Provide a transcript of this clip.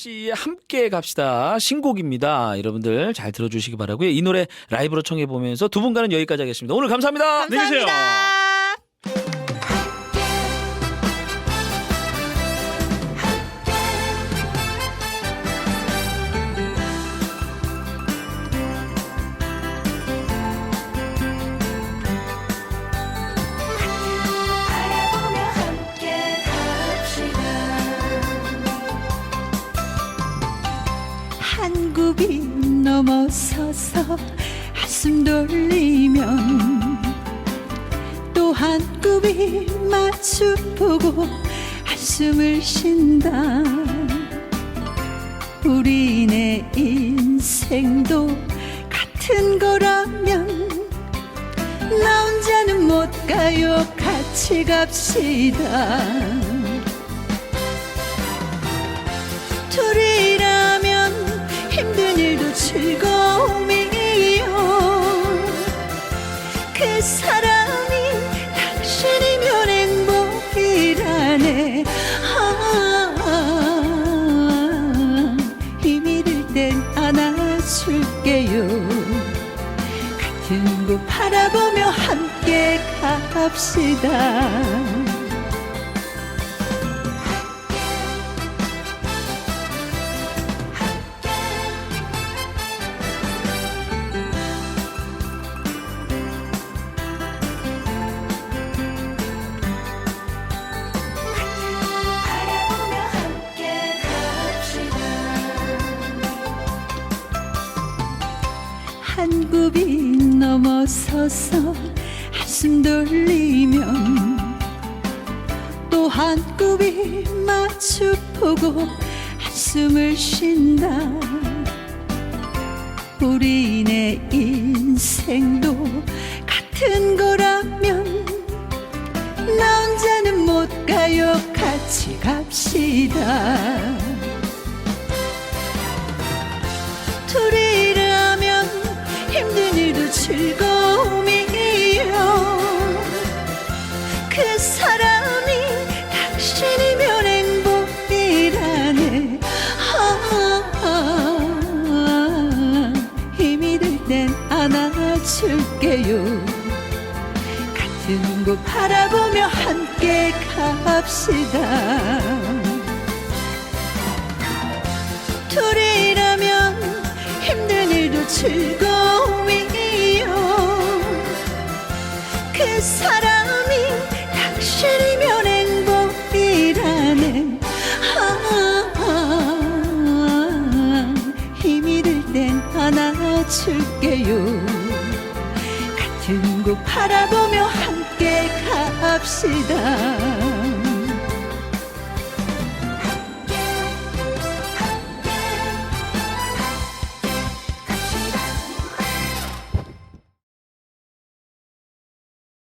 씨의 함께 갑시다 신곡입니다. 여러분들 잘 들어주시기 바라고요. 이 노래 라이브로 청해 보면서 두 분과는 여기까지 하겠습니다. 오늘 감사합니다. 안녕히 계세요. 감사합니다. 한 굽이 넘어서서 한숨 돌리면 또 한 굽이 마주 보고 한숨을 쉰다. 우리네 인생도 같은 거라면 나 혼자는 못 가요. 같이 갑시다. 일도 즐거움이요. 그 사람이 당신이면 행복이라네. 아, 힘이 들땐 안아줄게요. 같은 곳 바라보며 함께 갑시다 한 굽이 넘어서서 한숨 돌리면 또 한 굽이 마주 보고 한숨을 쉰다. 우리네 인생도 같은 거라면 나 혼자는 못 가요. 같이 갑시다 그 사람이 당신이면 행복이라네. 아, 아, 힘이 들 땐 안아줄게요. 같은 곳 바라보며 함께 갑시다. 둘이라면 힘든 일도 즐거움이요. 그 사람 줄게요. 같은 곳 바라보며 함께 갑시다